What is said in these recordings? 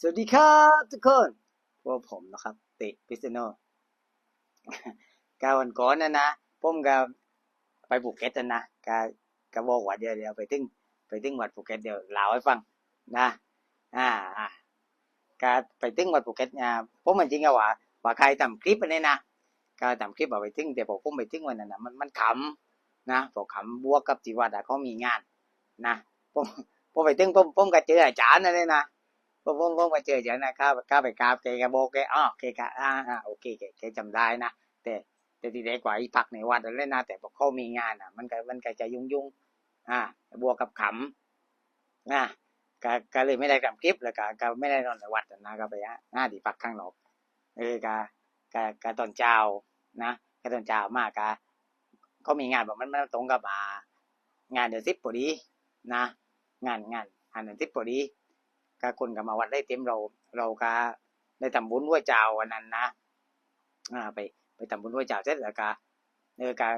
สวัสดีครับทุกคนพวกผมนะครับติพิษณุกาวันก่อนนะนะผมก็ไปภูเก็ตนะนะกากาบอกว่าเดี๋ยวเดี๋ยวไปถึงไปถึงวัดภูเก็ตเดี๋ยวเล่าให้ฟังนะอ่าอ่ากาไปถึงวัดภูเก็ตเนี่ยผมมันจริงอะว่าว่าใครทำคลิปอันนี้นะก็ทำคลิปเอาไปถึงแต่พอผมไปถึงวันนั้นนะมันมันขำนะพอขำบวกกับที่วัดเขามีงาน นะผมผมไปถึงผมผมก็เจออาจารย์นั่นเลยนะ ผมผมผมมาเจออย่างนะข้าข้าไปกราบแกก็บอกแกอ๋อแกก็อ่าอ่าโอเคแกแกจำได้นะแต่แต่ที่เด็กกว่าอีพักในวัดนั่นนะแต่พอเขามีงานอะ มันก็มันก็จะยุ่งยุ่งอ่าบวกกับขำนะก็ก็เลยไม่ได้ทำคลิปแล้วก็ก็ไม่ได้นอนในวัดนะก็ไปอะอ่าที่พักข้างนอกเออก็ก็ก็ตอนเช้านะก็ตอนเช้ามากก็เขามีงานแบบมันมันตรงกับอ่างานเดือนสิบพอดีนะ งานงานงานเดือนสิบพอดี ก็คนก็มาวัดได้เต็มเรา เราก็ได้ทำบุญด้วยเจ้าวันนั้นนะอ่าไป ไปทำบุญด้วยเจ้าเสร็จแล้วก็เออก็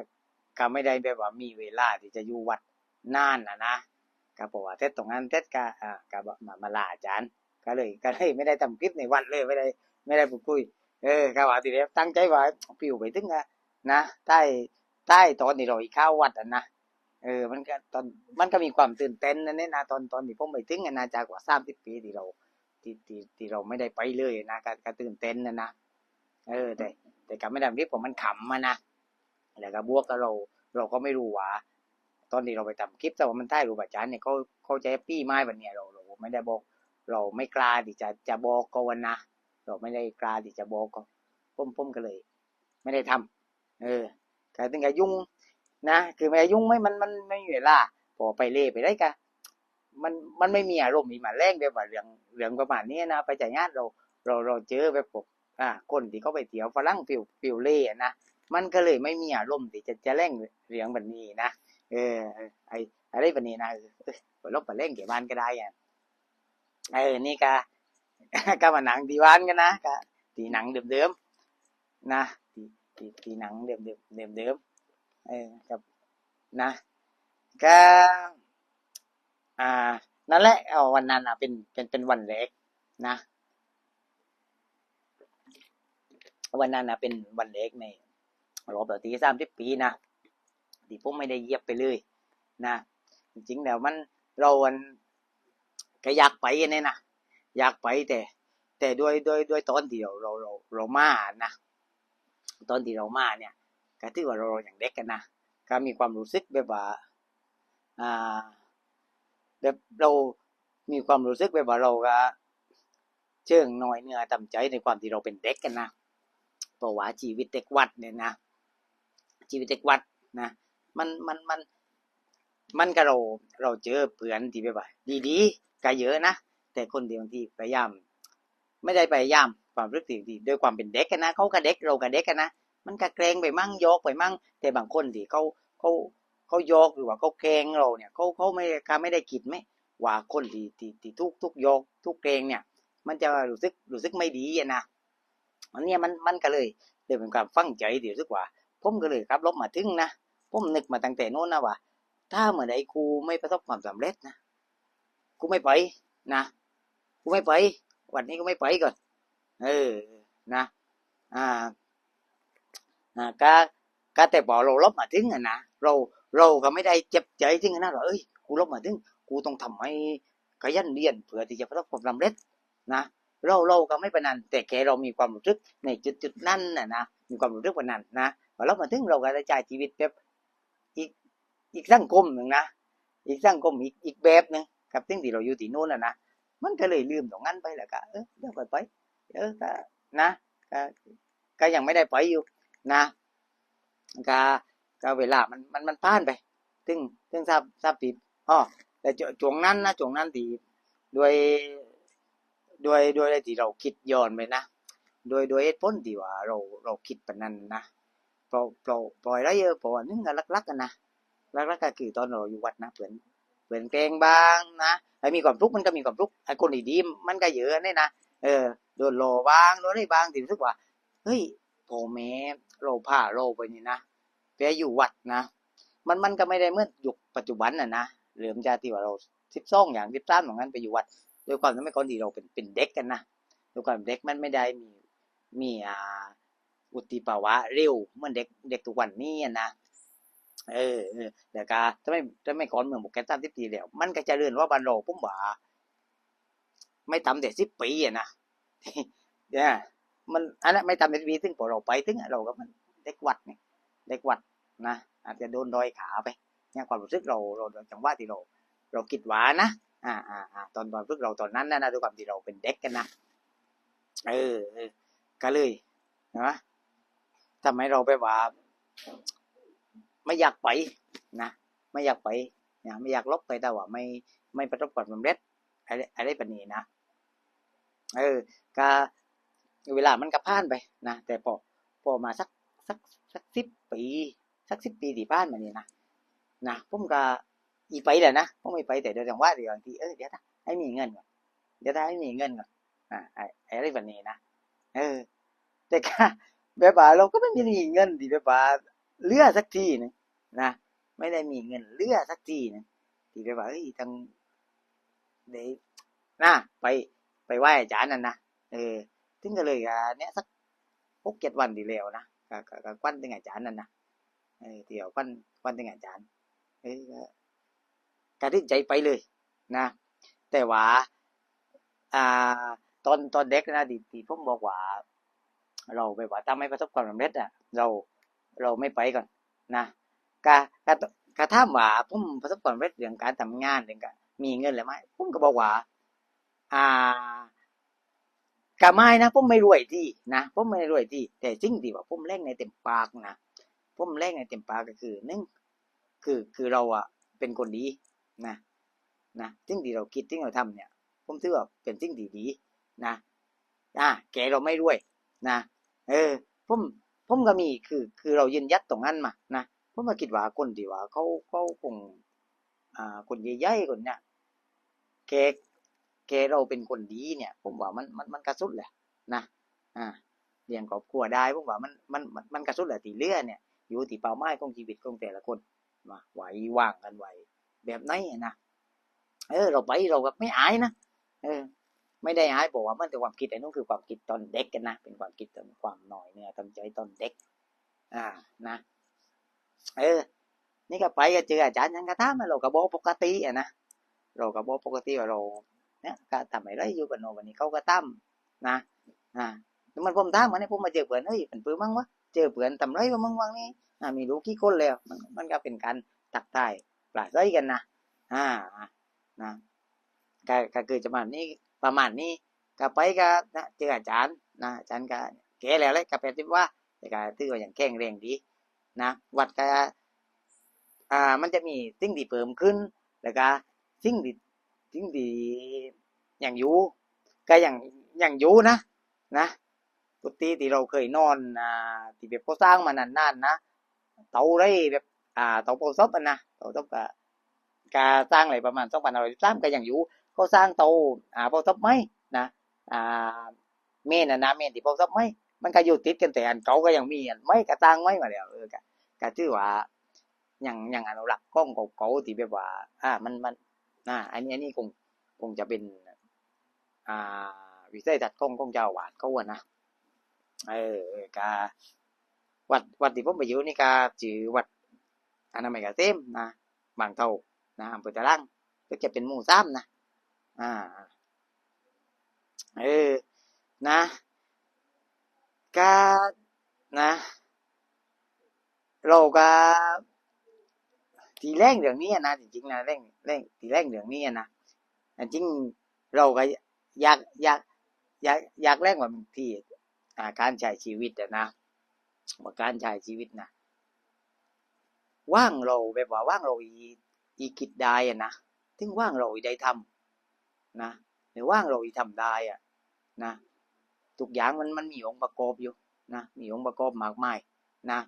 ก็ไม่ได้แบบว่ามีเวลาที่จะอยู่วัดนานนะนะก็บอกว่าเสร็จตรงนั้นเสร็จก็อ่าก็มามาลาอาจารย์ก็เลยก็เลยไม่ได้ทำคลิปในวัดเลยไม่ได้ ไม่ได้พูดคุย เออก็ว่าทีเดียวตั้งใจว่าปิวไปถึงอะนะใต้ใต้ตอนที่เราอีกข้าวัดอะนะ เออ มันก็ตอนมันก็มีความตื่นเต้นนั่นแหละนะตอนตอนที่ผมไปถึงอนะจากกว่าสามสิบปีที่เราที่ที่ที่เราไม่ได้ไปเลยนะก็ก็ตื่นเต้นนะนะเออ แต่ แต่ก็ไม่ได้รีบผมมันขำมานะแล้วก็บวกกับเรา เราก็ไม่รู้ว่าตอนที่เราไปทำคลิปแต่ว่ามันใต้รูปอาจารย์เนี่ยเขาเขาจะแฮปปี้ไม้แบบเนี้ยเราเราไม่ได้บอก เราไม่กล้าที่จะจะบอกก็วันนะเราไม่ได้กล้าที่จะบอกก็ผมผมก็เลย ไม่ได้ทำเออก็ถึงกับยุ่ง นะคือไม่ยุ่งไม่มันมันไม่มีเวลาพอไปเล่ไปได้กะมันมันไม่มีอารมณ์มีมาแรงแบบว่าเรื่องเรื่องประมาณนี้นะไปจ่ายงานเราเราเราเจอแบบพวกอ่าคนที่เขาไปเที่ยวฝรั่งฟิวฟิวเล่อะนะมันก็เลยไม่มีอารมณ์ที่จะจะแรงเรื่องแบบนี้นะเออไออะไรแบบนี้นะไปลบไปเล่นเกี่ยวบ้านก็ได้อะเออนี่ก็ก็มาหนังดีวานกันนะก็ตีหนังเดิมๆนะตีตีตีหนังเดิมๆเดิมๆ เออครับนะก็อ่า นั่นแหละเอาวันนั้นอะเป็นเป็นเป็นวันแรกนะ วันนั้นอะเป็นวันแรกในรอบตีสามสิบปีนะที่ผมไม่ได้เยียบไปเลยนะจริงๆแล้วมันเราวันก็อยากไปเนี่ยนะอยากไปแต่ แต่ด้วยด้วยด้วยตอนที่เราเราเราเรามานะตอนที่เรามาเนี่ย ก็ถือว่าเราอย่างเด็กกันนะก็มีความรู้สึกแบบว่าอ่าแบบเรามีความรู้สึกแบบว่าเราก็เชิงน้อยเนื้อต่ำใจในความที่เราเป็นเด็กกันนะเพราะว่าชีวิตเด็กวัดเนี่ยนะชีวิตเด็กวัดนะมันมันมันมันก็เราเราเจอเพื่อนที่แบบว่าดีๆก็เยอะนะแต่คนเดียวที่พยายาม ไม่ได้พยายามความรู้สึกที่ด้วยความเป็นเด็กกันนะเขาก็เด็กเราก็เด็กกันนะ มันก็เกรงไปมั่งยกไปมั่ง แต่บางคนที่เขาเขาเขายกหรือว่าเขาเกรงเราเนี่ยเขาเขาไม่เขาไม่ได้คิดไหมว่าคนที่ที่ที่ทุกทุกยกทุกเกรงเนี่ย มันจะรู้สึกรู้สึกไม่ดีอะนะอันเนี้ยมันมันก็เลยเลยเป็นความฟังใจที่รู้สึกว่าผมก็เลยครับลบมาถึงนะผมนึกมาตั้งแต่โน้นนะว่า ถ้าเมื่อใดกูไม่ประสบความสำเร็จนะกูไม่ไปนะกูไม่ไป วันนี้กูไม่ไปก่อนเออนะ อ่า ก็ก็แต่พอเราลบมาถึงอะนะเราเราก็ไม่ได้เจ็บใจถึงขนาดว่าเอ้ยกูลบมาถึง กูต้องทำให้ขยันเรียนเพื่อที่จะประสบความสำเร็จนะเราเราก็ไม่เป็นนั้นแต่แค่เรามีความรู้สึกในจุดจุดๆนั้นนะนะมีความรู้สึกว่านั้นนะพอเรามาถึงเราก็ได้ใช้ชีวิตแบบอีกอีกสังคมหนึ่งนะอีกสังคมอีกอีกแบบหนึ่งกับสิ่งที่เราอยู่ที่โน่นนะนะมันก็เลยลืมตรงนั้นไปแล้วก็เออเดี๋ยวไปไปเออก็นะก็ก็ยังไม่ได้ไปอยู่ นะก็ก็เวลามันมันมันผ่านไปถึงถึงทราบทราบติดอ๋อแต่จช่วงนั้นนะช่วงนั้นที่ด้วยด้วยด้วยอะไรที่เราคิดย้อนไปนะโดยโดยเหตุผลที่ว่าเราเราคิดปานนั้นนะเพราะเพราะปล่อยไรเยอะเพราะว่านึงก็ลักๆกันนะลักๆก็คือตอนเราอยู่วัดนะเพื่อนเพื่อนแกงบ้างนะไอ้มีความทุกข์มันก็มีความทุกข์ไอ้คนดีๆมันก็เยอะนี่นะเออโดนโลบ้างโดนอะไรบ้างที่รู้สึกว่าเฮ้ย พ่อแม่เราผ้าเรไปนี่นะไปอยู่วัดนะ มันมันก็ไม่ได้เมื่อยุคปัจจุบันน่ะนะเริ่มจาที่ว่าเราสิบสองอย่างสิบสามอย่างนั้นไปอยู่วัดด้วยความที่ไม่ก่อนที่เราเป็นเป็นเด็กกันนะด้วยความเด็กมันไม่ได้มีมีอ่าอุติภาวะเร็วเหมือนเด็กเด็กทุกวันนี้นะเออเออแต่ก็ถ้าไม่ถ้าไม่ก่อนเมืองบุกแกสามสิบปีแล้วมันก็จะเรื่อนว่าบ้านเราผมว่าไม่ต่ำแต่สิบปีอะนะเนี่ย มันอันนั้นไม่ต่ำแต่10ปีซึ่งพอเราไปถึงเราก็มันเด็กวัดไงเด็กวัดนะอาจจะโดนดอยขาไปเนี่ยความรู้สึกเราเราเราจังหวะที่เรา เราคิดว่านะอ่าอ่าอ่าตอนตอนฝึกเราตอนนั้นนะนะด้วยความที่เราเป็นเด็กกันนะเออเออก็เลยนะทำให้เราไปว่า ไม่อยากไปนะไม่อยากไปนะไม่อยากลบไปแต่ว่าไม่ไม่ประสบความสำเร็จอะไรอะไรแบบนี้นะเออก็ เวลามันก็ผ่านไปนะแต่พอพอมาสักสักสักสิบปี สักสิบปีที่ผ่านมานี่นะนะผมก็อีไปแหละนะผมไม่ไปแต่เดี๋ยวจังหว่าเดี๋ยวบางทีเออเดี๋ยวถ้าให้มีเงินก่อนเดี๋ยวถ้าให้มีเงินก่อนอ่าไอ้ไอ้อะไรแบบนี้นะเออ แต่ก็แบบว่าเราก็ไม่มีเงินที่แบบว่าเลือสักทีนึงนะไม่ได้มีเงินเลือสักทีนึงที่แบบว่าเฮ้ยทางเดี๋ยวนะไปไปไหว้อาจารย์นั่นนะเออ ถึงก็เลยอะเนี้ยสักหกเจ็ดวันที่แล้วนะก็ก็ก็ควันถึงอาจารย์นั่นนะเออเดี๋ยวควันควันถึงอาจารย์เออก็การที่ใจไปเลยนะ แต่ว่าอ่าตอนตอนเด็กนะที่ที่ผมบอกว่า เราแบบว่าถ้าไม่ประสบความสำเร็จอะ เราเราไม่ไปก่อนนะกะกะกะถามว่าผมประสบความสำเร็จเรื่องการทำงานเรื่องการมีเงินหรือไม่ผมก็บอกว่า อ่า กะไม่นะผมไม่รวยที่นะผมไม่รวยที่แต่สิ่งที่ว่าผมแรงในเต็มปากนะผมแรงในเต็มปากก็คือหนึ่งคือคือเราอะเป็นคนดีนะนะสิ่งที่เราคิดสิ่งเราทำเนี่ย ผมถือว่าเป็นสิ่งที่ดีนะอ่าแกเราไม่รวยนะเออผมผมก็มีคือคือเรายืนยัดตรงนั้นมานะผมมาคิดว่าคนที่ว่าเขาเขาคงอ่าคนใหญ่ๆคนเนี้ยแก แกเราเป็นคนดีเนี่ย ผมว่ามันมันมันกระสุดแหละนะอ่าเลี้ยงครอบครัวได้ผมว่ามันมันมันกระสุดแหละตีเลือเนี่ย อยู่ที่เป้าหมายของชีวิตของแต่ละคนมาไหวว่างกันไหวแบบไหนนะเออ เราไปเราก็ไม่อายนะเออ ไม่ได้อายบอกว่ามันเป็นความคิดไอ้นู่นคือความคิดตอนเด็กกันนะเป็นความคิดตอนความหน่อยเนี่ยทำใจตอนเด็ก อ่านะเออ นี่ก็ไปก็เจออาจารย์ยังกระทำเราก็บอกปกติอะนะเราก็บอกปกติว่าเรา เนี่ยก็ทำอะไรอยู่กันโนวันนี้เขาก็ตั้มนะอ่าแล้วมันผมถามมันนี่ผมมาเจอเพื่อนเฮ้ยเป็นปืนมั้งวะเจอเพื่อนทำไรวะมึงวังนี่อ่ามีรู้กี่คนแล้วมันมันก็เป็นการตักทายปลาใสกันนะอ่านะก็ก็คือจะมานี่ประมาณนี้ก็ไปก็นะเจออาจารย์นะอาจารย์ก็แก่แล้วเลยก็เป็นที่ว่าแต่ก็ถือว่าอย่างแข็งแรงดีนะวัดก็อ่ามันจะมีสิ่งที่เพิ่มขึ้นแล้วก็สิ่งที่ สิ่งที่อย่างอยู่ก็อย่างอย่างอยู่นะนะกุฏิที่เราเคยนอนอ่าที่แบบเขาสร้างมานานๆนะเตาไรแบบอ่าเตาเผาศพอะนะเตาศพก็ก็สร้างอะไรประมาณสองพันห้าร้อยสามก็อยังอยู่เขาสร้างเตาอ่าเผาศพไหมนะอ่าเมนอะนะเมนที่เผาศพไหมมันก็อยู่ติดกันแต่อันเก่าก็ยังมีอันไม่กระตังไม่มาแล้วเออก็ก็ถือว่าอย่างอย่างอนุรักษ์ก้องเก่าๆที่แบบว่า อ่า มันมัน อ่าอันนี้อันนี้คงคงจะเป็นอ่าวิสัยทัศน์ของของเจ้าวาดเขาอะนะเออกาวัดวัดที่ผมไปอยู่นี่กาชื่อวัดอนามัยเกษมนะบางเท่านะอำเภอตะลังก็จะเป็นหมู่ซ้ำนะอ่าเออนะก็นะเราก็ ทีแรกเรื่องนี้นะจริงๆนะเร่งเร่งทีแรกเรื่องนี้นะจริงเราก็อยากอยากอยากอยากแรงกว่าที่การใช้ชีวิตอะนะว่าการใช้ชีวิตนะว่างเราแบบว่าว่างเราอีอีคิดได้อะนะถึงว่างเราอีได้ทำนะหรือว่างเราอีทำได้อะนะทุกอย่างมันมันมีองค์ประกอบอยู่นะมีองค์ประกอบมากมายนะ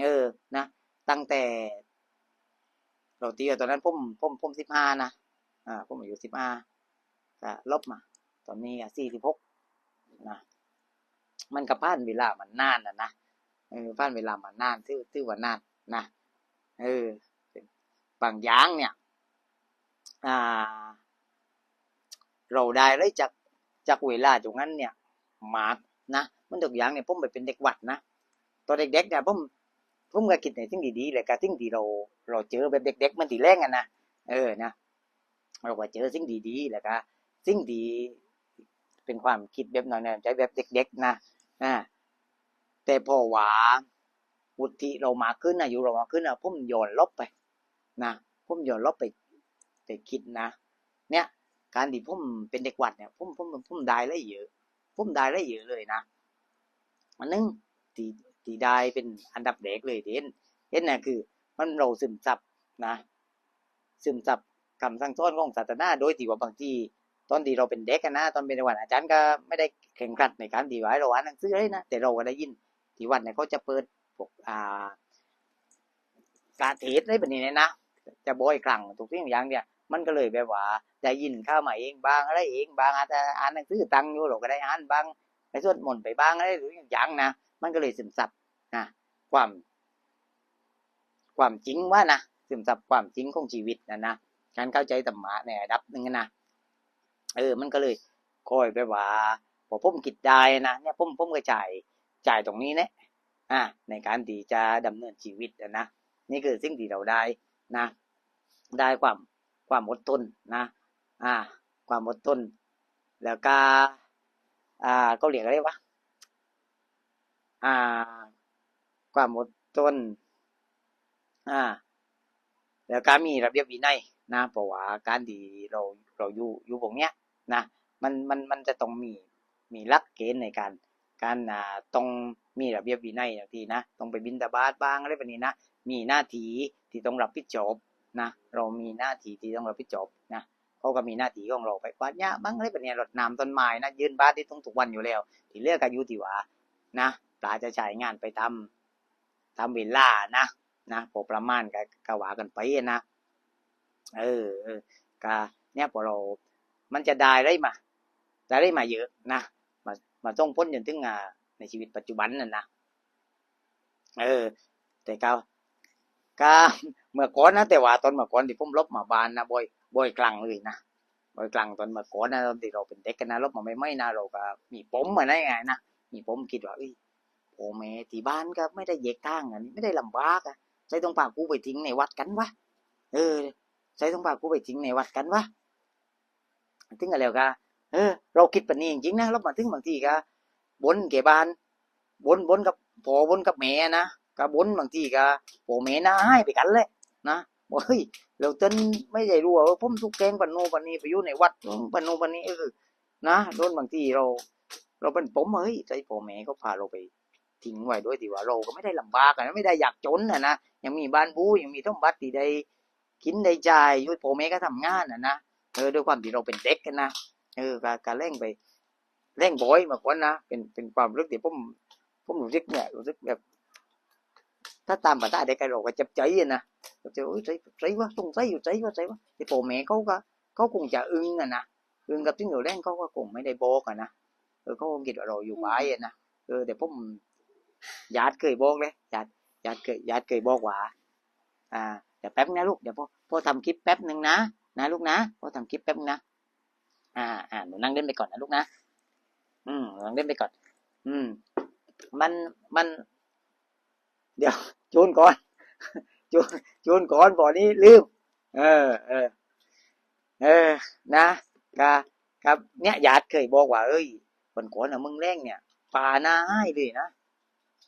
เออนะตั้งแต่ เราตีตอนนั้นผมผมผมสิบห้านะอ่าผมอายุสิบห้าก็ลบมา ตอนนี้อะสี่สิบหกนะมันกับผ่านเวลามันนานนะนะเออผ่านเวลามันนานทื่อทื่อว่านานนะเออบางอย่างเนี่ยอ่าเราได้เลยจากจากเวลาตรงนั้นเนี่ย มากนะ มันตัวอย่างเนี่ยผมไปเป็นเด็กวัดนะตอนเด็กๆเนี่ยผม ผมก็คิดในสิ่งดีๆเลยกับสิ่งที่เรา เราเจอแบบเด็ก ๆ มันตีแรงกันนะเออนะเราก็เจอสิ่งดีๆแล้วก็สิ่งดีเป็นความคิดแบบน้อยๆใจแบบเด็ก ๆ นะอ่าแต่พอหวาวุฒิเรามาขึ้นนะอายุเรามาขึ้นนะผมโยนลบไปนะผมย้อนลบไปไปคิดนะ เนี่ย การที่ผมเป็นเด็กวัดเนี่ยผมผมผมได้ได้เยอะผมได้ได้เยอะเลยนะอันหนึงที่ ที่ได้เป็นอันดับแรกเลยที่เห็นเห็นน่ะคือ มันเราซึมซับนะ ซึมซับคำสั่งสอนของศาสนาโดยที่ว่าบางทีตอนที่เราเป็นเด็กกันนะตอนเป็นวัดอาจารย์ก็ไม่ได้แข่งขันในการที่ว่าเราอ่านหนังสือเลยนะแต่เราก็ได้ยินที่วัดเนี่ยเขาจะเปิดพวกอ่าการเทศได้แบบนี้เนี่ยนะจะบ่อยครั้งทุกสิ่งอย่างเนี่ย มันก็เลยแบบว่าได้ยินเข้ามาเองบางอะไรเองบางอาจจะอ่านหนังสือตังอยู่เราก็ได้อ่านบางไปสวดมนต์ไปบ้างอะไรหรืออย่างนะ มันก็เลยซึมซับนะความ ความจริงว่านะซึมซับความจริงของชีวิตนะนะการเข้าใจธรรมะในระดับหนึ่งนะเออ มันก็เลยคอยแบบว่าพอผมคิดได้นะเนี่ยผมผมก็จ่ายจ่ายตรงนี้เนี่ยอ่า ในการที่จะดำเนินชีวิตนะ นี่คือสิ่งที่เราได้นะ ได้ความความอดทนนะ อ่า ความอดทน แล้วก็ อ่าก็เรียกอะไรวะ อ่า ความอดทนอ่า แล้วก็มีระเบียบวินัยนะเพราะว่าการที่เราเราอยู่อยู่ตรงเนี้ยนะมันมันมันจะต้องมีมีลักเกณฑ์ในการ การอ่าต้องมีระเบียบวินัยอย่างที่นะต้องไปบินตาบาตบ้างอะไรแบบนี้นะมีหน้าที่ที่ต้องรับผิดชอบนะเรามีหน้าที่ที่ต้องรับผิดชอบนะเขาก็มีหน้าที่ของเราไปกวาดหญ้าบ้างอะไรแบบนี้รดน้ำต้นไม้นะยืนบ้านที่ต้องทุกวันอยู่แล้ว ที่เลือกอายุที่ว่านะ ปลาจะใช้งานไปทำทำเวลล่านะนะพอประมาณก็กว่ากันไปนะเออกะเนี่ยพอเรา มันจะได้ได้มาได้ได้มาเยอะนะมามาต้องพ้นจนถึงอ่าในชีวิตปัจจุบันนั่นนะเออ แต่ก็ก็เมื่อก่อนนะแต่ว่าตอนเมื่อก่อนที่ผมลบมาบานนะบ่อยบ่อยครั้งเลยนะบ่อยครั้งตอนเมื่อก่อนนะตอนที่เราเป็นเด็กกันนะลบมาไม่ไม่นะเราก็มีปมมาได้ไงนะมีปมคิดว่าเอ้ย พ่อแม่ที่บ้านก็ไม่ได้แยกทางอันนี้ไม่ได้ลำบากอะใช้ต้องพากกูไปทิ้งในวัดกันวะเออใช้ต้องพากกูไปทิ้งในวัดกันวะถึงกันแล้วก็เออ เราคิดแบบนี้จริงๆนะลบมาถึงบางทีก็บนเกบ้านบนบนกับพ่อบนกับแม่นะก็บนบางทีก็พ่อแม่น่าให้ไปกันเลยนะบอกเฮ้ยเราเต้นไม่ได้รู้ว่าผมทุกแกงปันโนปันนี้ไปอยู่ในวัดปันโนปันนี้เออนะโดนบางทีเรา เราเป็นผมเฮ้ยใจพ่อแม่ก็พาเราไป ทิ้งไว้ด้วยที่ว่าเราก็ไม่ได้ลำบากนะไม่ได้อยากจนอะนะยังมีบ้านบูยังมีต้องบัตรที่ได้กินได้จ่ายด้วยพ่อแม่ก็ทำงานอะนะเออด้วยความที่เราเป็นเด็กกันนะเออการการเล่งไปเล่งบ่อยมาก่อนนะเป็นเป็นความรู้สึกที่ผมผมรู้สึกเนี่ยรู้สึกแบบ ถ้าตามภาษาเด็กไอ้เราก็จับใจอะนะจับใจโอ้ยใจใจวะตรงใจอยู่ใจวะใจวะที่พ่อแม่เขาก็เขาคงจะอึ้งอะนะอึ้งกับที่เราเล่นเขาก็คงไม่ได้บอกอะนะเออเขาคงคิดว่าเราอยู่บ้านอะนะเออแต่ผม ญาติเคยบอกเลยญาติญาติเคยญาติเคยบอกว่าอ่าเดี๋ยวแป๊บนะลูกเดี๋ยวพ่อพ่อทำคลิปแป๊บหนึ่งนะนะลูกนะพ่อทำคลิปแป๊บนะอ่าอ่าหนูนั่งเล่นไปก่อนนะลูกนะอืมนั่งเล่นไปก่อน อืม มันมัน เดี๋ยวจูนก่อนจูนจูนก่อนบ่อนี้ลืมเออเออเออ นะกะครับ เนี่ยญาติเคยบอกว่า เอ้ยคนก่อนน่ะมึงแรงเนี่ยป่าหน้าให้เลยนะ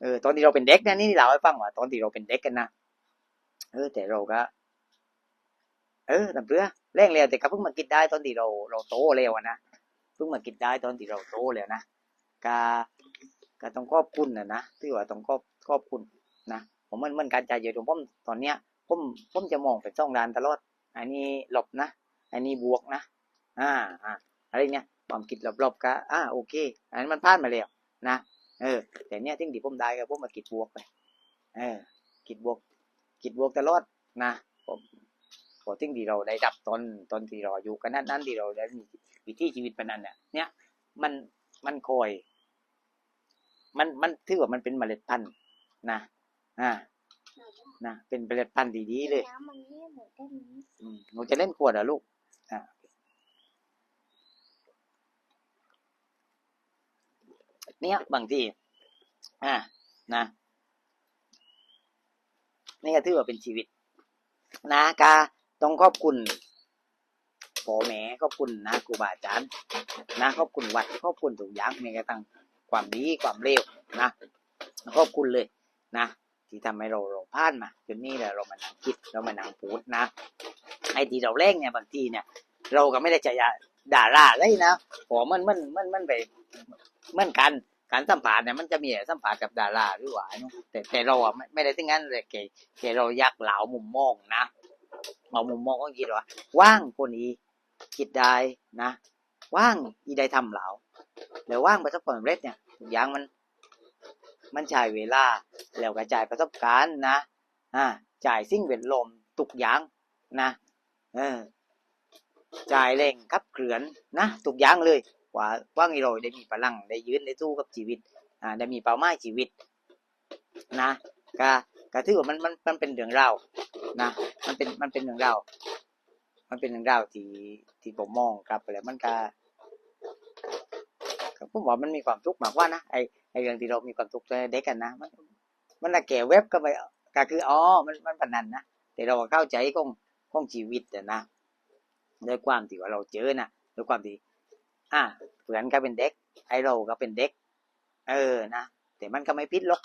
เออตอนที่เราเป็นเด็กนะนี่เราให้ฟังว่าตอนที่เราเป็นเด็กกันนะเออแต่เราก็ เออทำเพื่อแรงแล้วแต่ก็เพิ่งมาคิดได้ตอนที่เราเราโตแล้วอะนะเพิ่งมาคิดได้ตอนที่เราโตแล้วนะกาก็ต้องขอบคุณนะนะที่ว่าต้องขอบขอบคุณนะผมมันมันการใจเยอะผมตอนเนี้ยผมผมจะมองเป็นช่องดานตลอด อันนี้หลบนะ อันนี้บวกนะ อ่าอ่าอะไรเนี้ยความคิดลบๆก็อ่าโอเค อันนั้นมันผ่านมาแล้วนะ เออ แต่เนี้ยที่ที่ผมได้ก็ผมมาคิดบวกไป เออคิดบวกคิดบวกตลอดนะผมพอทิ้งที่เราได้รับตอนตอนที่เราอยู่กันนั้นนั้นที่เราได้มีวิถีชีวิตปานนั้นเนี่ยเนี่ยมันมันคอย มันมันถือว่ามันเป็นเมล็ดพันธุ์นะอ่านะเป็นเมล็ดพันธุ์ดีๆเลยน้ำมันเนี่ยเหมือนกันไหมอืมหนูจะเล่นขวดเหรอลูกอ่า เนี่ยบางทีอ่านะนี่ก็ถือว่าเป็นชีวิต นะกาต้องขอบคุณพ่อแม่ขอบคุณนะครูบาอาจารย์นะขอบคุณวัดขอบคุณทุกอย่างแม้กระทั่งความดีความเลวนะขอบคุณเลยนะที่ทำให้เราเราพลาดมาจนนี่แหละเรามานั่งคิดเรามานั่งพูดนะไอ้ที่เราเล่งเนี่ยบางทีเนี่ย เราก็ไม่ได้จะด่าร่าเลยนะพอมันมันมันมันไปเหมือนกัน การสัมผัสเนี่ยมันจะมีสัมผัสกับดาราหรือว่านอะแต่แต่เราอะไม่ได้ถึงนั้นเลยแกแกเราอยากเหลามุมมองนะเอามุมมองก็คิดว่าว่างคนนี้คิดได้นะ ว่างอีได้ทำเหลาแล้วว่างประสบความสำเร็จเนี่ยทุกอย่างมัน มันจ่ายเวลาแล้วก็จ่ายประสบการณ์นะอ่าจ่ายสิ่งเวดลมทุกอย่างนะเออจ่ายแรงขับเคลื่อนนะทุกอย่างเลย ว่าว่าไงเราได้มีพลังได้ยืนได้สู้กับชีวิตอ่าได้มีเป้าหมายชีวิต นะก็ก็ถือว่ามันมันมันเป็นเรื่องราวนะ มันเป็นมันเป็นเรื่องราวมันเป็นเรื่องราวที่ที่ผมมองกลับไปแล้วมันก็ก็ผมว่ามันมีความทุกข์มากว่านะไอไอเรื่องที่เรามีความทุกข์ตอนเด็กกันนะ มัน มันน่ะแก่เว็บก็ไปก็คืออ๋อมันมันปนันนะแต่เราเข้าใจของของชีวิตนะด้วยความที่ว่าเราเจอนะด้วยความที่ อ่าเพื่อนก็เป็นเด็ก ไอเราก็เป็นเด็ก เออนะแต่มันก็ไม่พิษหรอก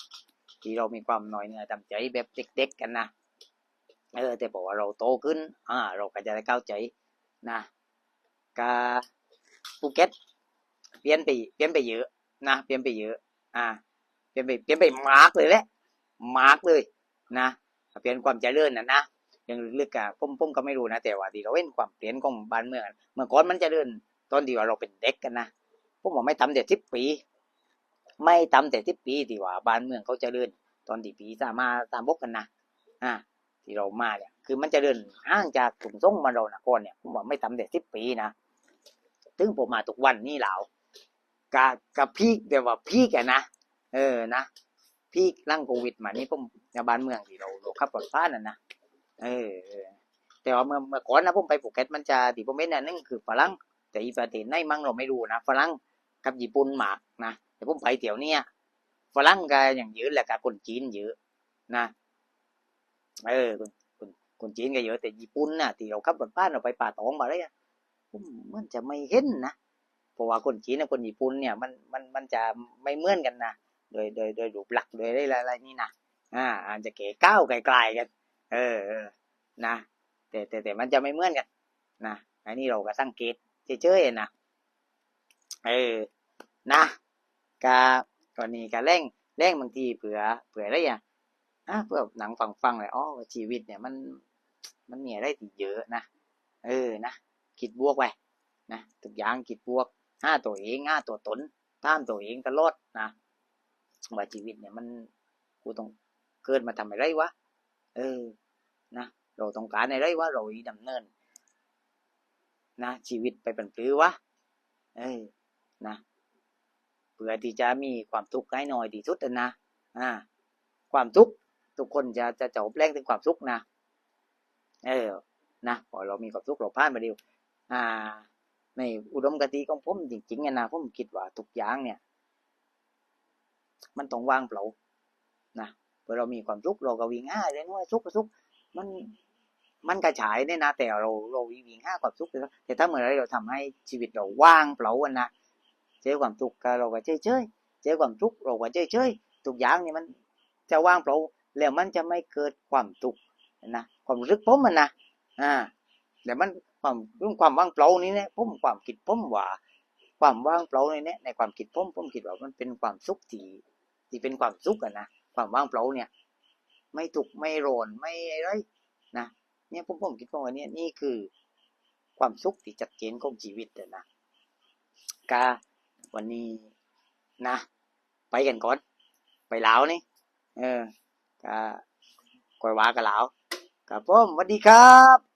ที่เรามีความหน้อยเนื้อต่ำใจแบบเด็กๆกันนะเออแต่บอกว่าเราโตขึ้น อ่า เราก็จะได้เข้าใจนะกาภูเก็ตเปลี่ยนไปเปลี่ยนไปเยอะนะเปลี่ยนไปเยอะ อ่า เปลี่ยนไปเปลี่ยนไปมาร์กเลยแหละมาร์กเลยนะเปลี่ยนความเจริญนะนะยังลึกๆอะผมผมก็ไม่รู้นะแต่ว่าที่เราเห็นความเปลี่ยนของบ้านเมืองเมื่อก่อนมันเจะเดิน ตอนที่ว่าเราเป็นเด็กกันนะผมว่าไม่ต่ำแต่สิบปี ไม่ต่ำแต่สิบปีที่ว่าบ้านเมืองเขาจะเดินตอนที่ปีสามาตามบกกันนะอ่าที่เรามาเนี่ย คือมันจะเดินห่างจากกลุ่มส่งมาเรานะก่อนเนี่ยผมว่าไม่ต่ำแต่สิบปีนะถึงผมมาทุกวันนี่เรากะกะพีกเดี๋ยวว่าพีกอะนะเออนะพีกร่างโควิดมานี่ผมในบ้านเมืองที่เราเราขับรถผ่านน่ะนะเออเออแต่ว่าเมื่อเมื่อก่อนนะผมไปภูเก็ตมันจะที่ผมเห็นน่ะนั่นคือฝรั่ง แต่อีประเทศไหนมั่งเราไม่รู้นะฝรั่งกับญี่ปุ่นหมากนะแต่ผมไปเที่ยวเนี้ยฝรั่งก็อย่างเยอะแหละกับคนจีนเยอะนะเออคนคนคนจีนก็เยอะแต่ญี่ปุ่นน่ะที่เราขับรถบ้านเราไปป่าตองมาเลยอะผมมันจะไม่เห็นนะเพราะว่าคนจีนกับคนญี่ปุ่นเนี่ยมันมันมันจะไม่เหมือนกันนะโดยโดยโดยรูปลักโดยอะไรอะไรนี่นะอ่าอาจจะเก๋ก้าวไกลๆกันเออเออนะแต่แต่แต่มันจะไม่เหมือนกันนะอันนี้เราก็สังเกต เฉยๆนะเออนะกากรณีการเร่งเร่งบางทีเผื่อเผื่ออะไรอะอะเพื่อหนังฟังฟังเลยอ๋อชีวิตเนี่ยมันมันมีอะไรที่เยอะนะเออนะคิดบวกไว้นะทุกอย่างคิดบวกห้าตัวเองห้าตัวตนตามตัวเองตลอดนะว่าชีวิตเนี่ยมันกูต้องเกิดมาทำอะไรวะเออนะเราต้องการอะไรวะเราอีดำเนิน นะชีวิตไปเป็นปลือวะเอ้ยนะเพื่อที่จะมีความทุกข์ให้น้อยที่สุดนะอ่าความทุกข์ทุกคนจะจะจะแปลงถึงความทุกข์นะเออนะพอเรามีความทุกข์เราผ่านมาเดียวอ่า ในอุดมคติของผมจริงๆนะผมคิดว่าทุกอย่างเนี่ย มันต้องวางเปล่านะเมื่อเรามีความทุกข์เราก็วิ่งห้าเลยน้อยทุกข์ก็ทุกข์มัน มันกระฉายเนี่ยนะ แต่เราเราวิ่งห้าความทุกข์เลยแต่ถ้าเมื่อไรเราทำให้ชีวิตเราว่างเปล่าวันนะเจอความทุกข์เราก็เฉยเฉยเจอความทุกข์เราก็เฉยเฉยทุกอย่างนี่มันจะว่างเปล่าแล้วมันจะไม่เกิดความทุกข์นะความรึกผมมันนะอ่าแต่มันความเรื่องความว่างเปล่านี้เนี่ยผมความคิดผมว่า ความว่างเปล่าในเนี้ในความคิดผมผมคิดว่ามันเป็นความสุขที่ที่เป็นความสุขอะนะความว่างเปล่าเนี่ย ไม่ถูกข์ไม่โรนไม่อะไร เนี่ยผมผมคิดว่าเนี่ยนี่คือความสุขที่จัดเจนของชีวิตเลยนะกาวันนี้นะ ไปกันก่อน ไปลาวนี่เออกาคอยว้ากับลาวกับผมสวัสดีครับ